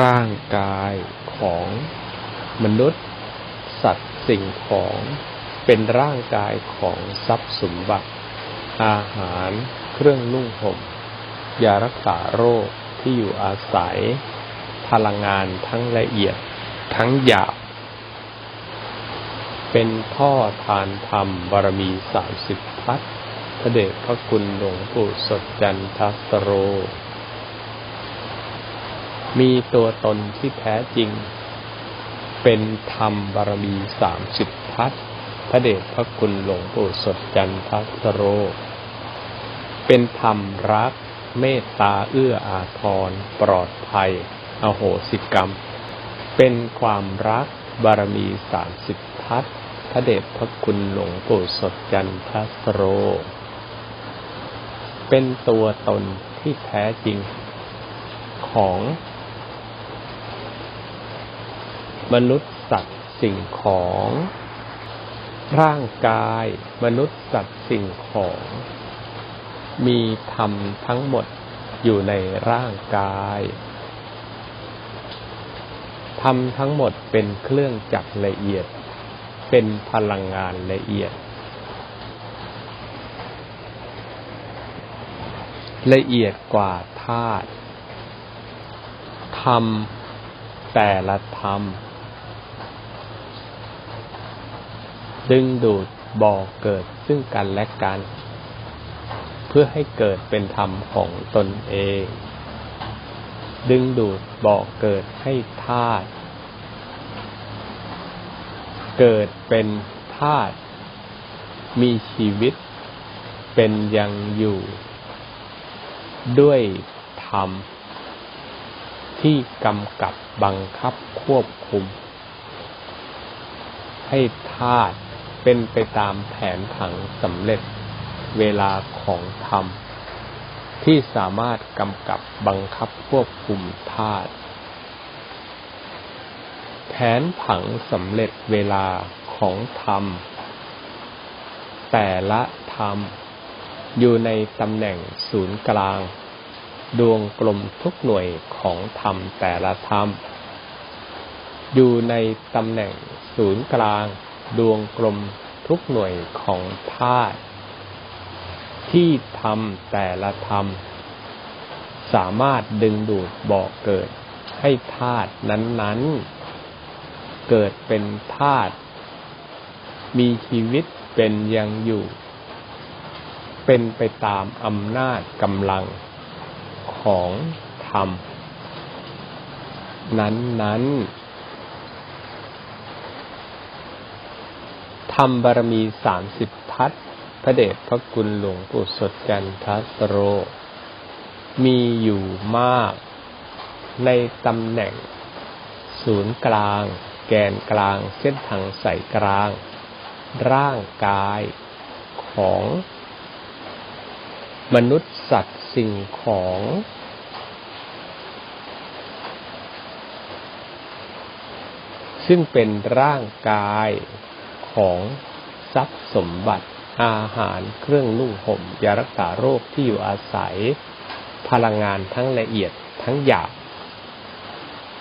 ร่างกายของมนุษย์ สัตว์สิ่งของเป็นร่างกายของทรัพย์สมบัติ อาหารเครื่องนุ่งห่มยารักษาโรคที่อยู่อาศัย พลังงานทั้งละเอียดทั้งหยาบเป็นท่อทานธรรมบารมีสามสิบทัศน์พระเดชพระคุณหลวงปู่สดจันทัสโร มีตัวตนที่แท้จริง เป็นธรรมบารมีสามสิบทัศพระเดชพระคุณหลวงปู่สดจันทัสโร เป็นธรรมรัก เมตตาเอื้ออาทร ปลอดภัย อโหสิกรรม เป็นความรักบารมีสามสิบทัศพระเดชพระคุณหลวงปู่สดจันทัสโร เป็นตัวตนที่แท้จริงของ มนุษย์สัตว์สิ่งของ ร่างกาย มนุษย์สัตว์สิ่งของ มีธรรมทั้งหมดอยู่ในร่างกายธรรมทั้งหมดเป็นเครื่องจักรละเอียด เป็นพลังงานละเอียด ละเอียดกว่าธาตุธรรมแต่ละธรรม ดึงดูดบ่อเกิดซึ่งกันและกัน เพื่อให้เกิดเป็นธรรมของตนเอง ดึงดูดบ่อเกิดให้ธาตุเกิดเป็นธาตุมีชีวิตเป็นยังอยู่ ด้วยธรรม ที่กำกับบังคับควบคุม ให้ธาตุ เป็นไปตามแผนผังสำเร็จเวลาของธรรม ที่สามารถกำกับบังคับควบคุมธาตุแผนผังสำเร็จเวลาของธรรม แต่ละธรรม อยู่ในตำแหน่งศูนย์กลาง ดวงกลมทุกหน่วยของธรรมแต่ละธรรม อยู่ในตำแหน่งศูนย์กลาง ดวงกลมทุกหน่วยของธาตุที่ทำแต่ละธรรมสามารถดึงดูดบอกเกิด ให้ธาตุนั้นๆ เกิดเป็นธาตุมีชีวิตเป็นยังอยู่ เป็นไปตามอำนาจกำลังของธรรม นั้นๆ ธรรมบารมีสามสิบทัศพระเดชพระคุณหลวงปู่สดจันทัสโร มีอยู่มากในตำแหน่ง ศูนย์กลาง แกนกลางเส้นทางสายกลาง ร่างกายของ มนุษย์สัตว์สิ่งของ ซึ่งเป็นร่างกาย ของทรัพย์สมบัติอาหารเครื่องนุ่งห่มยารักษาโรคที่อยู่อาศัย พลังงานทั้งละเอียดทั้งหยาบ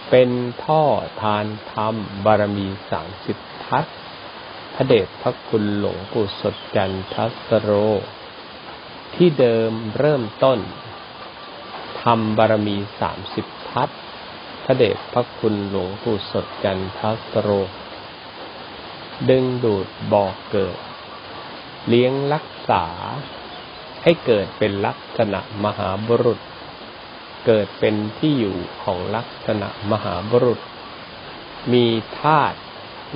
เป็นท่อทานธรรม บารมีสามสิบทัศพระเดชพระคุณหลวงปู่สดจันทัสโร ที่เดิมเริ่มต้นทำบารมีสามสิบทัศพระเดชพระคุณหลวงปู่สดจันทัสโร ดึงดูดบ่อเกิด เลี้ยงรักษา ให้เกิดเป็นลักษณะมหาบุรุษ เกิดเป็นที่อยู่ของลักษณะมหาบุรุษ มีธาตุ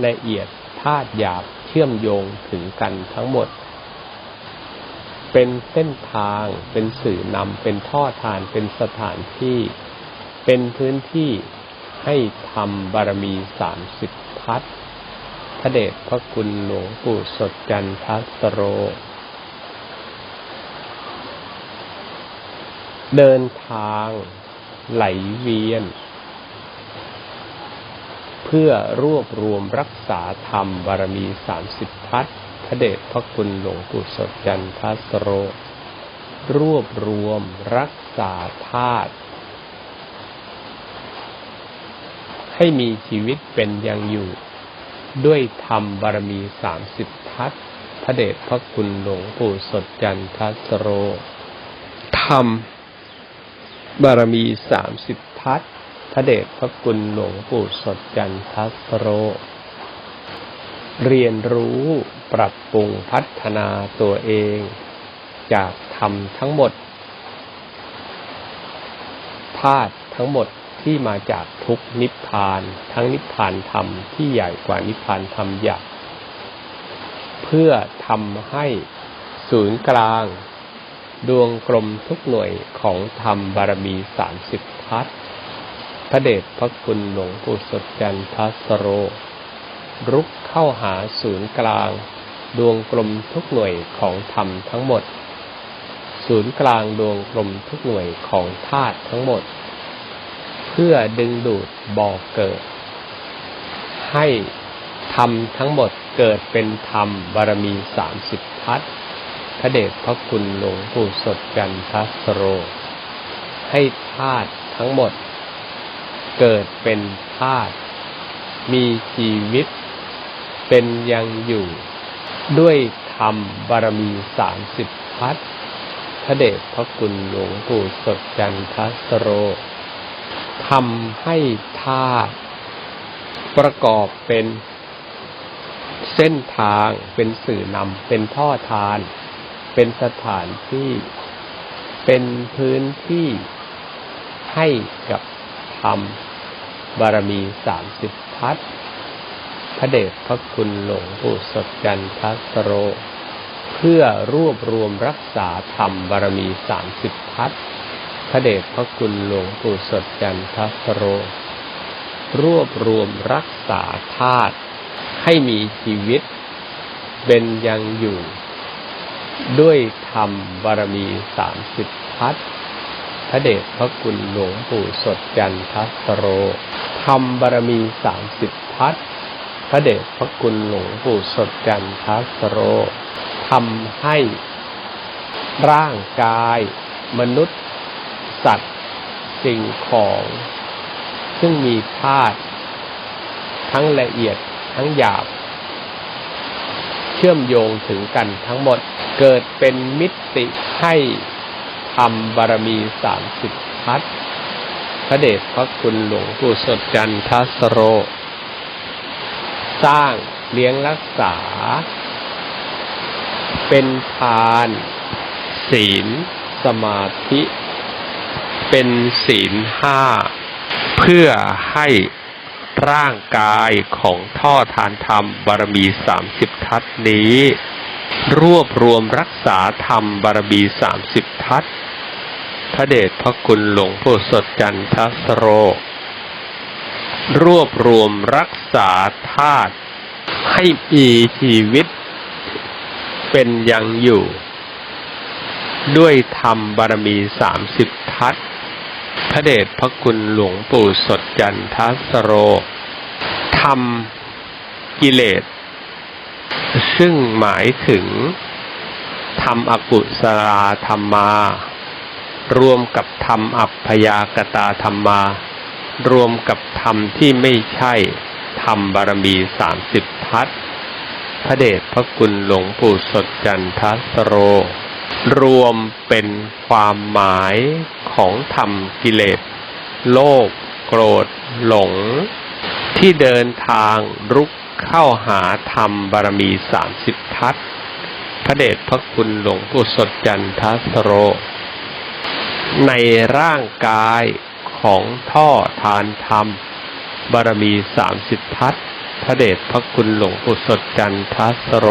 ละเอียดธาตุหยาบเชื่อมโยงถึงกันทั้งหมด เป็นเส้นทาง เป็นสื่อนำเป็นท่อทาน เป็นสถานที่ เป็นพื้นที่ให้ทำบารมีสามสิบพัฒ พระเดชพระคุณหลวงปู่สดจันทัสโร เดินทางไหลเวียน เพื่อรวบรวมรักษาธรรมบารมีสามสิบพัฒพระเดชพระคุณหลวงปู่สดจันทัสโร รวบรวมรักษาธาตุให้มีชีวิตเป็นยังอยู่ ด้วยธรรมบารมีสามสิบทัศพระเดชพระคุณหลวงปู่สดจันทัสโร ธรรมบารมีสามสิบทัศพระเดชพระคุณหลวงปู่สดจันทัสโร เรียนรู้ปรับปรุงพัฒนาตัวเอง จากธรรมทั้งหมดธาตุทั้งหมด ที่มาจากทุกนิพพาน ทั้งนิพพานธรรมที่ใหญ่กว่านิพพานธรรมหยาบเพื่อทำให้ศูนย์กลาง ดวงกลมทุกหน่วยของธรรมบารมีสามสิบทัศพระเดชพระคุณหลวงปู่สดจันทัสโร รุกเข้าหาศูนย์กลาง ดวงกลมทุกหน่วยของธรรมทั้งหมด ศูนย์กลางดวงกลมทุกหน่วยของธาตุทั้งหมด พื่อดึงดูดบ่อเกิด ให้ธรรมทั้งหมดเกิดเป็นธรรมบารมีสามสิบทัศพระเดชพระคุณหลวงปู่สดจันทัสโร ให้ธาตุทั้งหมด เกิดเป็นธาตุมีชีวิตเป็นยังอยู่ ด้วยธรรมบารมีสามสิบทัศพระเดชพระคุณหลวงปู่สดจันทัสโร ทำให้ธาตุประกอบเป็นเส้นทางเป็นสื่อนำเป็นท่อทาน เป็นสถานที่ เป็นพื้นที่ให้กับธรรมบารมีสามสิบทัศพระเดชพระคุณหลวงปู่สดจันทัสโร เพื่อรวบรวมรักษาธรรมบารมีสามสิบทัศน์ พระเดชพระคุณหลวงปู่สดจันทัสโร รวบรวมรักษาธาตุให้มีชีวิตเป็นยังอยู่ ด้วยธรรมบารมีสามสิบทัศน์พระเดชพระคุณหลวงปู่สดจันทัสโร ธรรมบารมีสามสิบทัศน์พระเดชพระคุณหลวงปู่สดจันทัสโรทำให้ร่างกายมนุษย์ สัตว์สิ่งของ ซึ่งมีธาตุทั้งละเอียดทั้งหยาบ เชื่อมโยงถึงกันทั้งหมดเกิดเป็นมิติให้ทำบารมีสามสิบทัศน์พระเดชพระคุณหลวงปู่สดจันทัสโร สร้างเลี้ยงรักษา เป็นทาน ศีล สมาธิ เป็นศีลห้าเพื่อให้ร่างกายของท่อทานธรรมบารมีสามสิบทัศนี้ รวบรวมรักษาธรรมบารมีสามสิบทัศพระเดชพระคุณหลวงปู่สดจันทสโร รวบรวมรักษาธาตุให้มีชีวิต เป็นยังอยู่ ด้วยธรรมบารมีสามสิบทัศ พระเดชพระคุณหลวงปู่สดจันทัสโรทำกิเลส ซึ่งหมายถึงทำอกุศลธรรมา รวมกับธรรมอัพยากตาธรรมา รวมกับธรรมที่ไม่ใช่ธรรมบารมีสามสิบทัศพระเดชพระคุณหลวงปู่สดจันทัสโร รวมเป็นความหมายของธรรมกิเลส โลภโกรธ หลง ที่เดินทางรุกเข้าหาธรรมบารมีสามสิบทัศพระเดชพระคุณหลวงปู่สดจันทสโร ในร่างกายของท่อทานธรรม บารมีสามสิบทัศพระเดชพระคุณหลวงปู่สดจันทสโร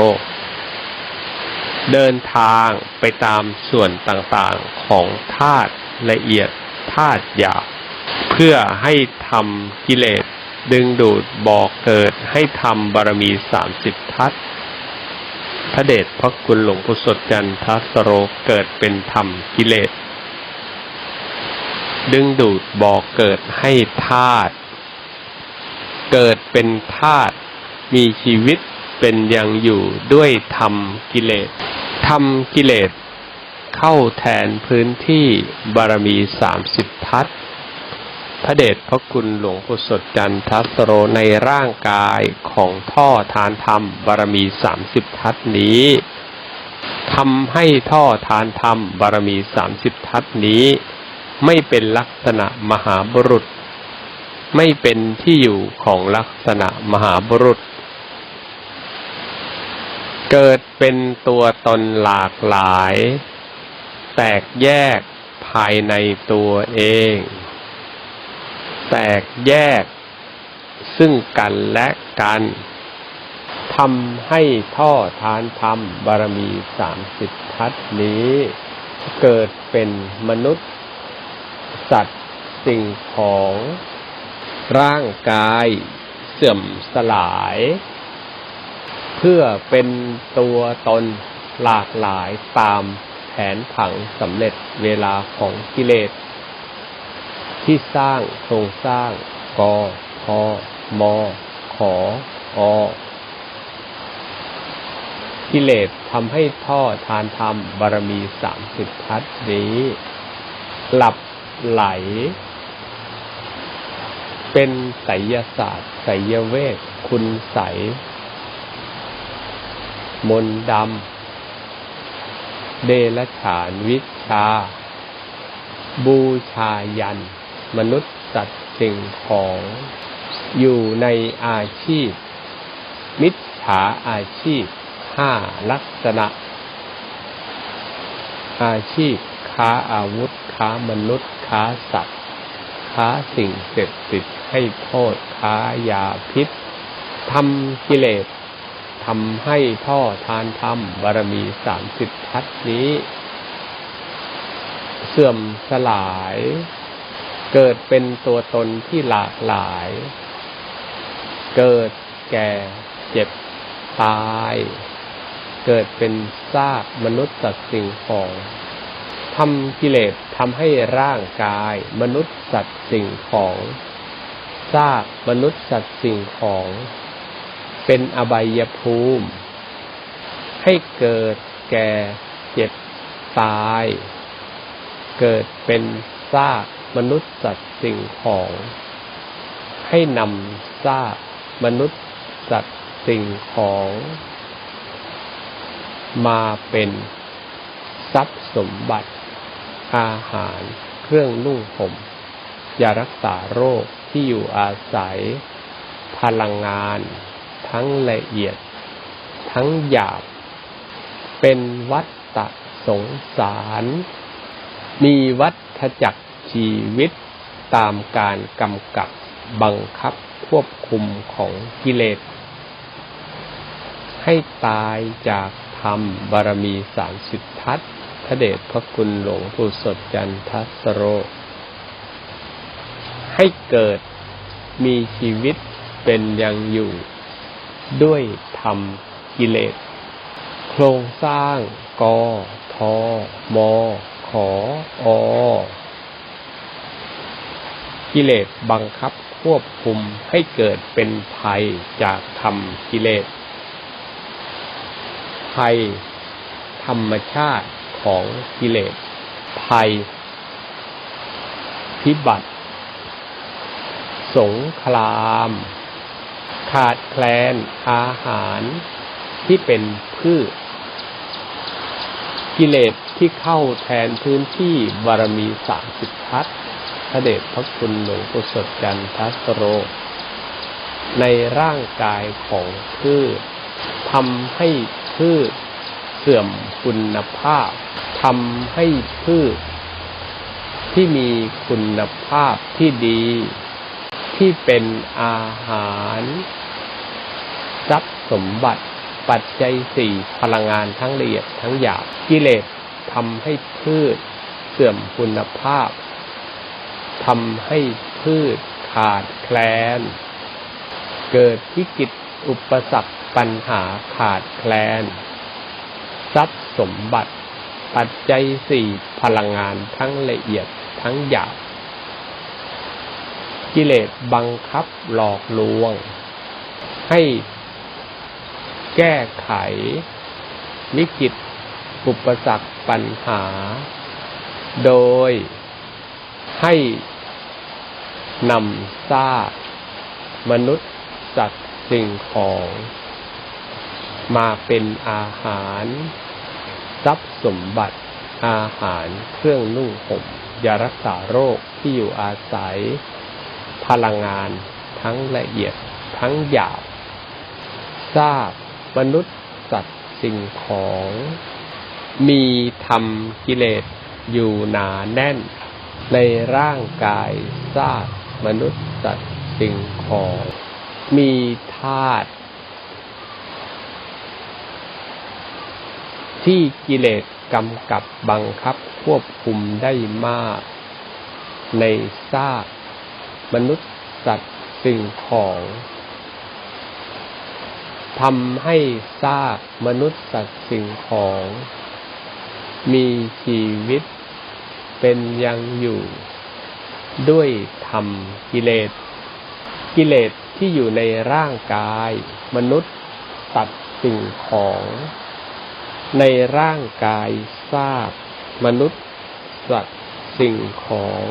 เดินทางไปตามส่วนต่างๆของธาตุละเอียดธาตุหยาบเพื่อให้ทำกิเลสดึงดูดบอกเกิดให้ทำบารมีสามสิบทัศพระเดชพระคุณหลวงปู่สดจันทัสโรเกิดเป็นธรรมกิเลส ดึงดูดบอกเกิดให้ธาตุเกิดเป็นธาตุมีชีวิต เป็นยังอยู่ด้วยธรรมกิเลสธรรมกิเลส เข้าแทนพื้นที่บารมีสามสิบทัศพระเดชพระคุณหลวงปู่สดจันทัสโรในร่างกายของท่อทานธรรมบารมีสามสิบทัศนี้ทำให้ท่อทานธรรมบารมีสามสิบทัศนี้ ไม่เป็นลักษณะมหาบุรุษ ไม่เป็นที่อยู่ของลักษณะมหาบุรุษ เกิดเป็นตัวตนหลากหลาย แตกแยกภายในตัวเอง แตกแยก ซึ่งกันและกันทำให้ท่อทานธรรมบารมีสามสิบทัศนี้ เกิดเป็นมนุษย์ สัตว์สิ่งของ ร่างกาย เสื่อมสลาย เพื่อเป็นตัวตนหลากหลายตามแผนผังสำเร็จเวลาของกิเลส ที่สร้างโครงสร้างกอพอมอขออกิเลสทำให้ท่อทานธรรมบารมีสามสิบทัศนี้ หลับไหล เป็นไสยศาสตร์ไสยเวทคุณใส มนดำ เดลฉานวิชา บูชายัน มนุษย์สัตว์สิ่งของ อยู่ในอาชีพ มิจฉาอาชีพห้าลักษณะ อาชีพ ค้าอาวุธ ค้ามนุษย์ ค้าสัตว์ ค้าสิ่งเสพติดให้โทษ ค้ายาพิษทำกิเลส ทำให้ท่อทานธรรมบารมีสามสิบทัศนี้ เสื่อมสลาย เกิดเป็นตัวตนที่หลากหลาย เกิดแก่เจ็บตาย เกิดเป็นซากมนุษย์สัตว์สิ่งของทำกิเลสทำให้ร่างกาย มนุษย์สัตว์สิ่งของซากมนุษย์สัตว์สิ่งของ เป็นอบายภูมิ ให้เกิดแก่เจ็บตาย เกิดเป็นซากมนุษย์สัตว์สิ่งของ ให้นำซากมนุษย์สัตว์สิ่งของ มาเป็นทรัพย์สมบัติ อาหารเครื่องนุ่งห่มยารักษาโรคที่อยู่อาศัย พลังงาน ทั้งละเอียด ทั้งหยาบ เป็นวัฏฏะสงสาร มีวัฏจักรชีวิตตามการกำกับบังคับควบคุมของกิเลส ให้ตายจากธรรมบารมีสามสิบทัศพระเดชพระคุณหลวงปู่สดจันทัสโร ให้เกิดมีชีวิตเป็นยังอยู่ ด้วยธรรมกิเลส โครงสร้างกอทอมอขออกิเลสบังคับควบคุมให้เกิดเป็นภัยจากธรรมกิเลส ภัยธรรมชาติของกิเลส ภัย พิบัติ สงคราม ขาดแคลนอาหารที่เป็นพืช กิเลสที่เข้าแทนพื้นที่บารมีสามสิบทัศพระเดชพระคุณหลวงปู่สดจันทัสโร ในร่างกายของพืชทำให้พืชเสื่อมคุณภาพทำให้พืช ที่มีคุณภาพที่ดี ที่เป็นอาหาร ทรัพย์สมบัติ ปัจจัยสี่พลังงานทั้งละเอียดทั้งหยาบกิเลสทำให้พืช เสื่อมคุณภาพทำให้พืชขาดแคลน เกิดวิกฤตอุปสรรคปัญหาขาดแคลน ทรัพย์สมบัติ ปัจจัยสี่พลังงานทั้งละเอียดทั้งหยาบกิเลสบังคับหลอกลวง ให้ แก้ไข วิกฤตอุปสรรคปัญหา โดยให้นำซากมนุษย์สัตว์สิ่งของ มาเป็นอาหารทรัพย์สมบัติอาหารเครื่องนุ่งห่มยารักษาโรคที่อยู่อาศัย พลังงานทั้งละเอียดทั้งหยาบทราบ มนุษย์สัตว์สิ่งของ มีธรรมกิเลสอยู่หนาแน่น ในร่างกายซากมนุษย์สัตว์สิ่งของ มีธาตุที่กิเลสกำกับบังคับควบคุมได้มาก ในซากมนุษย์สัตว์สิ่งของ ทำให้ซากมนุษย์สัตว์สิ่งของ มีชีวิตเป็นยังอยู่ ด้วยธรรมกิเลส กิเลสที่อยู่ในร่างกาย มนุษย์สัตว์สิ่งของ ในร่างกายซากมนุษย์สัตว์สิ่งของ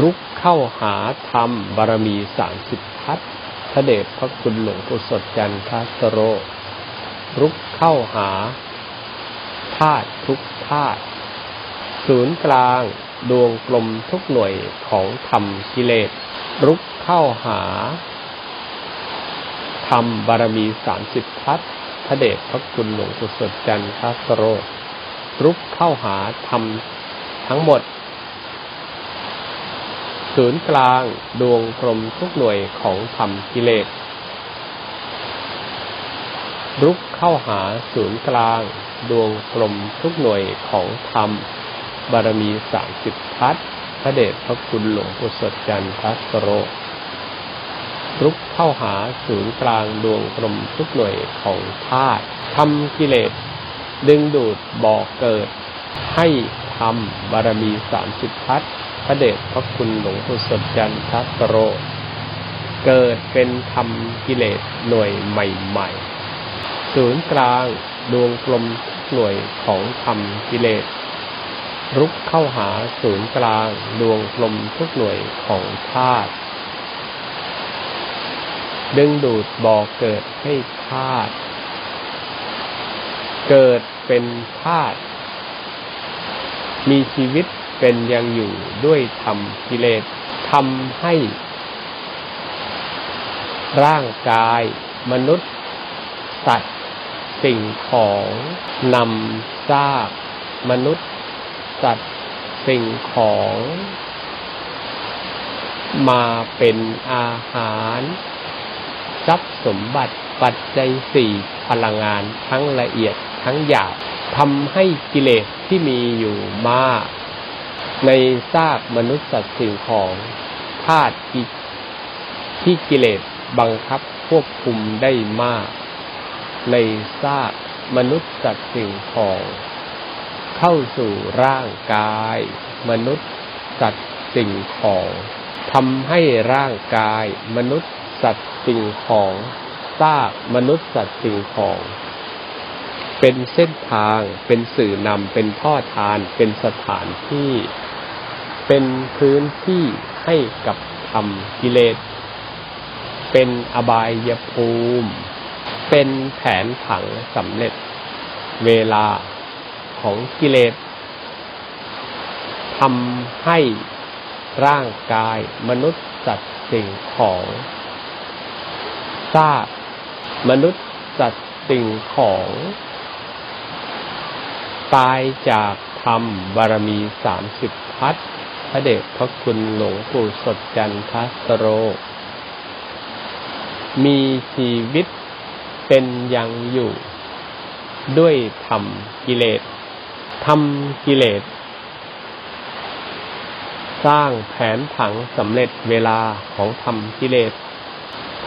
รุกเข้าหาธรรมบารมีสามสิบทัศน์ พระเดชพระคุณหลวงปู่สดจันทสโร รุกเข้าหาธาตุทุกธาตุศูนย์กลางดวงกลมทุกหน่วยของธรรมกิเลส รุกเข้าหาธรรมบารมีสามสิบทัศพระเดชพระคุณหลวงปู่สดจันทสโร รุกเข้าหาธรรมทั้งหมด ศูนย์กลางดวงกลมทุกหน่วยของธรรมกิเลสรุกเข้าหาศูนย์กลาง ดวงกลมทุกหน่วยของธรรม บารมีสามสิบทัศพระเดชพระคุณหลวงปู่สดจันทสโรรุกเข้าหาศูนย์กลางดวงกลมทุกหน่วยของธาตุทำกิเลส ดึงดูดบ่อเกิด ให้ทำบารมีสามสิบทัศ พระเดชพระคุณหลวงปู่สดจันทสโร เกิดเป็นธรรมกิเลสหน่วยใหม่ๆ ศูนย์กลางดวงกลมหน่วยของธรรมกิเลส รุกเข้าหาศูนย์กลางดวงกลมทุกหน่วยของธาตุดึงดูดบ่อเกิดให้ธาตุเกิดเป็นธาตุมีชีวิต เป็นยังอยู่ด้วยธรรมกิเลสทำให้ ร่างกายมนุษย์ สัตว์ สิ่งของนำซากมนุษย์ สัตว์ สิ่งของ มาเป็นอาหารทรัพย์สมบัติปัจจัยสี่พลังงานทั้งละเอียดทั้งหยาบทำให้กิเลสที่มีอยู่มาก ในซากมนุษย์สัตว์สิ่งของธาตุที่ที่กิเลสบังคับควบคุมได้มาก ในซากมนุษย์สัตว์สิ่งของ เข้าสู่ร่างกาย มนุษย์สัตว์สิ่งของทำให้ร่างกาย มนุษย์สัตว์สิ่งของซากมนุษย์สัตว์สิ่งของ เป็นเส้นทางเป็นสื่อนำเป็นท่อทานเป็นสถานที่ เป็นพื้นที่ให้กับธรรมกิเลส เป็นอบายภูมิ เป็นแผนผังสำเร็จ เวลาของกิเลสทำให้ร่างกายมนุษย์สัตว์สิ่งของซากมนุษย์สัตว์สิ่งของ ตายจากธรรมบารมีสามสิบพัฒ ระเดชพระคุณหลวงปู่สดจันทสโร มีชีวิตเป็นยังอยู่ ด้วยธรรมกิเลสธรรมกิเลส สร้างแผนผังสำเร็จเวลาของธรรมกิเลส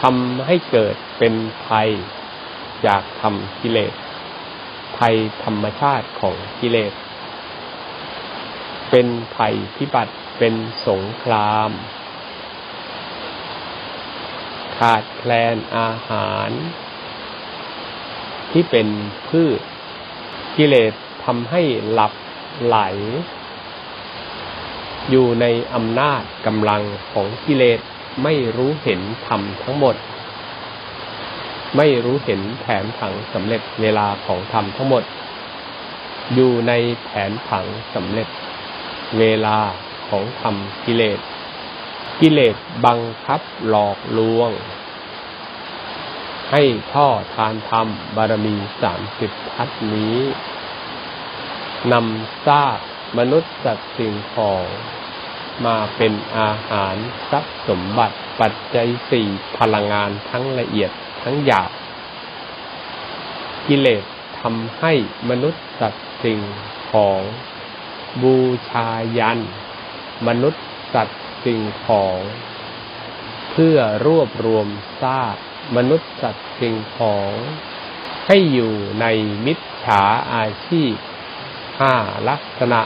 ทำให้เกิดเป็นภัยจากธรรมกิเลสภัยธรรมชาติของกิเลส เป็นภัยพิบัติเป็นสงคราม ขาดแคลนอาหาร ที่เป็นพืชกิเลสทำให้หลับไหล อยู่ในอำนาจกำลังของกิเลสไม่รู้เห็นธรรมทั้งหมด ไม่รู้เห็นแผนผังสำเร็จเวลาของธรรมทั้งหมด อยู่ในแผนผังสำเร็จ เวลาของธรรมกิเลส กิเลสบังคับหลอกลวง ให้ท่อทานธรรมบารมีสามสิบทัศนี้นำซากมนุษย์สัตว์สิ่งของ มาเป็นอาหารทรัพย์สมบัติปัจจัยสี่พลังงานทั้งละเอียดทั้งหยาบกิเลสทำให้มนุษย์สัตว์สิ่งของ บูชายัน มนุษย์สัตว์สิ่งของ เพื่อรวบรวมซากมนุษย์สัตว์สิ่งของ ให้อยู่ในมิจฉาอาชีพห้าลักษณะ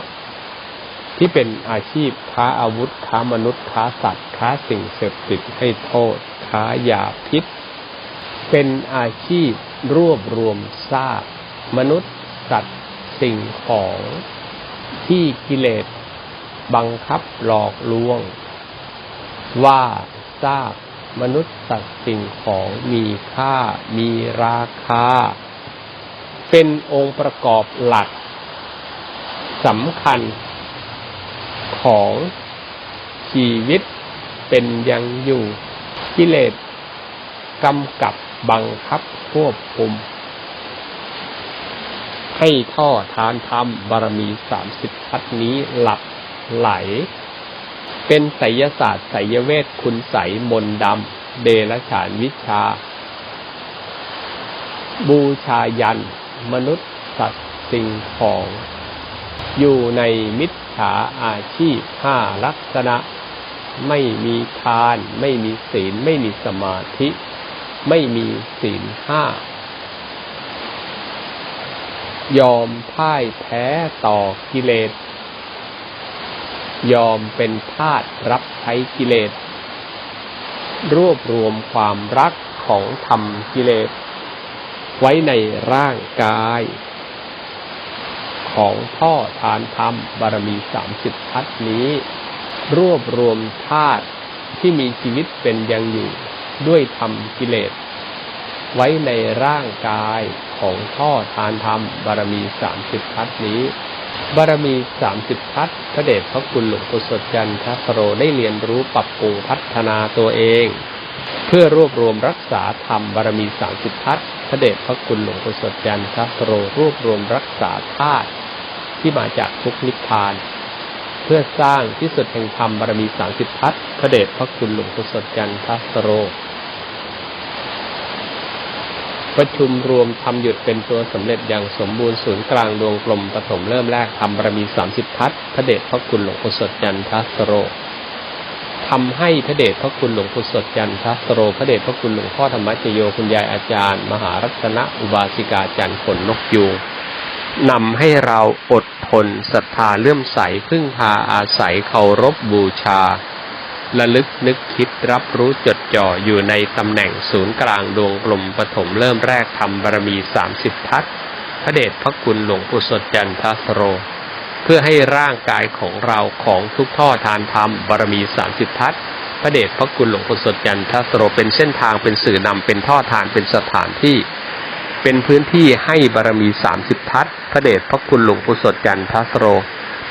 ที่เป็นอาชีพค้าอาวุธค้ามนุษย์ค้าสัตว์ค้าสิ่งเสพติดให้โทษค้ายาพิษ เป็นอาชีพรวบรวมซากมนุษย์สัตว์สิ่งของ ที่กิเลสบังคับหลอกลวง ว่าซากมนุษย์สัตว์สิ่งของมีค่ามีราคา เป็นองค์ประกอบหลักสำคัญของชีวิตเป็นยังอยู่กิเลสกำกับบังคับควบคุม ให้ท่อทานธรรมบารมีสามสิบทัศนี้หลับไหล เป็นไสยศาสตร์ไสยเวทคุณใสมนดำเดรฉานวิชา บูชายัน มนุษย์สัตว์สิ่งของ อยู่ในมิจฉาอาชีพห้าลักษณะ ไม่มีทาน ไม่มีศีล ไม่มีสมาธิ ไม่มีศีลห้า ยอมพ่ายแพ้ต่อกิเลส ยอมเป็นทาสรับใช้กิเลส รวบรวมความรักของธรรมกิเลส ไว้ในร่างกาย ของพ่อทานธรรมบารมีสามสิบทัศนี้ รวบรวมธาตุที่มีชีวิตเป็นยังอยู่ด้วยธรรมกิเลส ไว้ในร่างกาย ของพ่อทานธรรม บารมีสามสิบทัศนี้ บารมีสามสิบทัศพระเดชพระคุณหลวงปู่สดจันทสโรได้เรียนรู้ปรับปรุงพัฒนาตัวเอง เพื่อรวบรวมรักษาธรรมบารมีสามสิบทัศพระเดชพระคุณหลวงปู่สดจันทสโรรวบรวมรักษาธาตุที่มาจากทุกนิพพานเพื่อสร้างที่สุดแห่งธรรมบารมีสามสิบทัศพระเดชพระคุณหลวงปู่สดจันทสโร ประชุมรวมทำหยุดเป็นตัวสำเร็จอย่างสมบูรณ์ศูนย์กลางดวงกลมปฐมเริ่มแรกทำบารมีสามสิบทัศพระเดชพระคุณหลวงปู่สดจันทสโรทำให้พระเดชพระคุณหลวงปู่สดจันทสโรพระเดชพระคุณหลวงพ่อธรรมชโยคุณยายอาจารย์ มหารัตนอุบาสิกาจันทร์ขนนกยูงนำให้เราอดทนศรัทธาเลื่อมใสพึ่งพาอาศัยเคารพบูชา ระลึกนึกคิดรับรู้จดจ่ออยู่ในตำแหน่งศูนย์กลางดวงกลมปฐมเริ่มแรกทำบารมีสามสิบทัศพระเดชพระคุณหลวงปู่สดจันทสโร เพื่อให้ร่างกายของเราของทุกท่อทานธรรมบารมีสามสิบทัศพระเดชพระคุณหลวงปู่สดจันทสโรเป็นเส้นทางเป็นสื่อนำเป็นท่อทานเป็นสถานที่ เป็นพื้นที่ให้บารมีสามสิบทัศพระเดชพระคุณหลวงปู่สดจันทสโร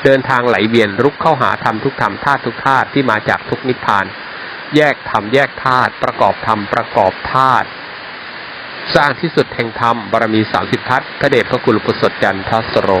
เดินทางไหลเวียนรุกเข้าหาธรรมทุกธรรมธาตุทุกธาตุที่มาจากทุกนิพพาน แยกธรรมแยกธาตุประกอบธรรมประกอบธาตุสร้างที่สุดแห่งธรรมบารมีสามสิบทัศพระเดชพระคุณหลวงปู่สดจันทสโร